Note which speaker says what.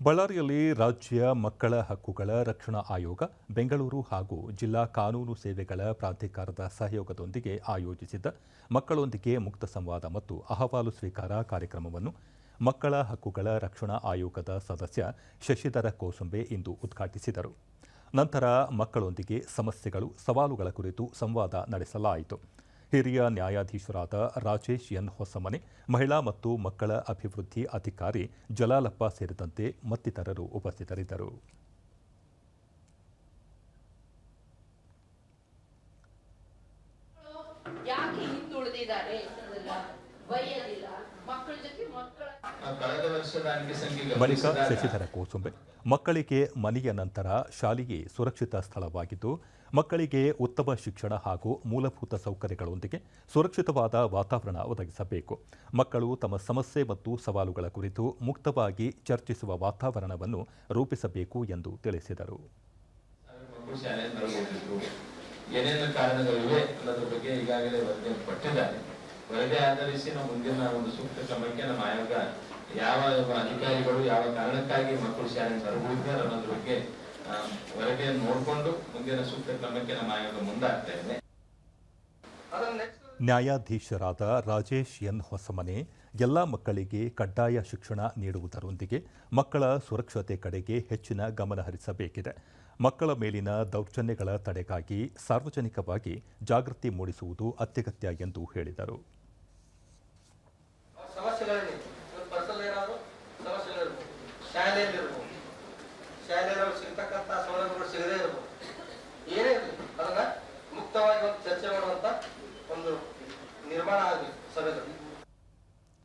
Speaker 1: ಬಳ್ಳಾರಿಯಲ್ಲಿ ರಾಜ್ಯ ಮಕ್ಕಳ ಹಕ್ಕುಗಳ ರಕ್ಷಣಾ ಆಯೋಗ, ಬೆಂಗಳೂರು ಹಾಗೂ ಜಿಲ್ಲಾ ಕಾನೂನು ಸೇವೆಗಳ ಪ್ರಾಧಿಕಾರದ ಸಹಯೋಗದೊಂದಿಗೆ ಆಯೋಜಿಸಿದ್ದ ಮಕ್ಕಳೊಂದಿಗೆ ಮುಕ್ತ ಸಂವಾದ ಮತ್ತು ಅಹವಾಲು ಸ್ವೀಕಾರ ಕಾರ್ಯಕ್ರಮವನ್ನು ಮಕ್ಕಳ ಹಕ್ಕುಗಳ ರಕ್ಷಣಾ ಆಯೋಗದ ಸದಸ್ಯ ಶಶಿಧರ ಕೋಸಂಬೆ ಇಂದು ಉದ್ಘಾಟಿಸಿದರು. ನಂತರ ಮಕ್ಕಳೊಂದಿಗೆ ಸಮಸ್ಯೆಗಳು, ಸವಾಲುಗಳ ಕುರಿತು ಸಂವಾದ ನಡೆಸಲಾಯಿತು. ಹಿರಿಯ ನ್ಯಾಯಾಧೀಶರಾದ ರಾಜೇಶ್ ಎನ್ ಹೊಸಮನೆ, ಮಹಿಳಾ ಮತ್ತು ಮಕ್ಕಳ ಅಭಿವೃದ್ಧಿ ಅಧಿಕಾರಿ ಜಲಾಲಪ್ಪ ಸೇರಿದಂತೆ ಮತ್ತಿತರರು ಉಪಸ್ಥಿತರಿದ್ದರು.
Speaker 2: ಯಾಕೆ ಹಿಂದುಳಿದಿದ್ದಾರೆ ಮಕ್ಕಳ ಜೊತೆ ಮಕ್ಕಳ
Speaker 3: ಕಳೆದ ವರ್ಷದ ಅಂಕಿ ಸಂಖ್ಯೆ ಬಳಿಕ ಶಶಿಧರ
Speaker 1: ಕೋಸುಂಬೆ. ಮಕ್ಕಳಿಗೆ ಮನೆಯ ನಂತರ ಶಾಲೆಗೆ ಸುರಕ್ಷಿತ ಸ್ಥಳವಾಗಿದ್ದು ಮಕ್ಕಳಿಗೆ ಉತ್ತಮ ಶಿಕ್ಷಣ ಹಾಗೂ ಮೂಲಭೂತ ಸೌಕರ್ಯಗಳೊಂದಿಗೆ ಸುರಕ್ಷಿತವಾದ ವಾತಾವರಣ ಒದಗಿಸಬೇಕು. ಮಕ್ಕಳು ತಮ್ಮ ಸಮಸ್ಯೆ ಮತ್ತು ಸವಾಲುಗಳ ಕುರಿತು ಮುಕ್ತವಾಗಿ ಚರ್ಚಿಸುವ ವಾತಾವರಣವನ್ನು ರೂಪಿಸಬೇಕು ಎಂದು ತಿಳಿಸಿದರು. ಮಕ್ಕಳು
Speaker 3: ಶಾಲೆ ಹೊರಗೋಗಿದ್ರು ಏನೇನು ಕಾರಣಗಳಿವೆ ಅನ್ನೋದ್ರ ಬಗ್ಗೆ ಈಗಾಗಲೇ ವರದಿ ಕೊಟ್ಟಿದ್ದಾರೆ. ವರದಿ ಆಧರಿಸಿ ನಾವು ಮುಂದಿನ ಒಂದು ಸೂಕ್ತ ಕ್ರಮಕ್ಕೆ ನಮ್ಮ ಆಯೋಗ ಯಾವ ಅಧಿಕಾರಿಗಳು ಯಾವ ಕಾರಣಕ್ಕಾಗಿ ಮಕ್ಕಳು ಶಾಲೆ ಬರಬಹುದಾರ ಅನ್ನೋದ್ರ ಬಗ್ಗೆ ವರದಿಯನ್ನು ನೋಡಿಕೊಂಡು ಮುಂದಿನ ಸೂಕ್ತ ಕ್ರಮಕ್ಕೆ ನಮ್ಮ ಆಯೋಗ ಮುಂದಾಗ್ತಾ ಇದೆ.
Speaker 1: ನ್ಯಾಯಾಧೀಶರಾದ ರಾಜೇಶ್ ಎನ್ ಹೊಸಮನೆ ಎಲ್ಲ ಮಕ್ಕಳಿಗೆ ಕಡ್ಡಾಯ ಶಿಕ್ಷಣ ನೀಡುವುದರೊಂದಿಗೆ ಮಕ್ಕಳ ಸುರಕ್ಷತೆ ಕಡೆಗೆ ಹೆಚ್ಚಿನ ಗಮನ ಹರಿಸಬೇಕಿದೆ. ಮಕ್ಕಳ ಮೇಲಿನ ದೌರ್ಜನ್ಯಗಳ ತಡೆಗಾಗಿ ಸಾರ್ವಜನಿಕವಾಗಿ ಜಾಗೃತಿ ಮೂಡಿಸುವುದು ಅತ್ಯಗತ್ಯ ಎಂದು ಹೇಳಿದರು.
Speaker 4: ಪರ್ಸಲ್ ಏನಾದ್ರು? ಸಮಸ್ಯೆಗಳು ಇರ್ಬೋದು. ಶಾಲೆಯಲ್ಲಿ ಇರ್ಬೋದು. ಶಾಲೆಯಲ್ಲಿ ಅವ್ರು ಸಿಗ್ತಕ್ಕಂಥ ಸೌಲಭ್ಯಗಳು ಸಿಗದೇ ಇರ್ಬೋದು. ಏನೇ ಇರಲಿ, ಅದನ್ನ ಮುಕ್ತವಾಗಿ ಒಂದು ಚರ್ಚೆ ಮಾಡುವಂತ ಒಂದು ನಿರ್ಮಾಣ ಆಗಲಿ ಸಭೆಗಳು.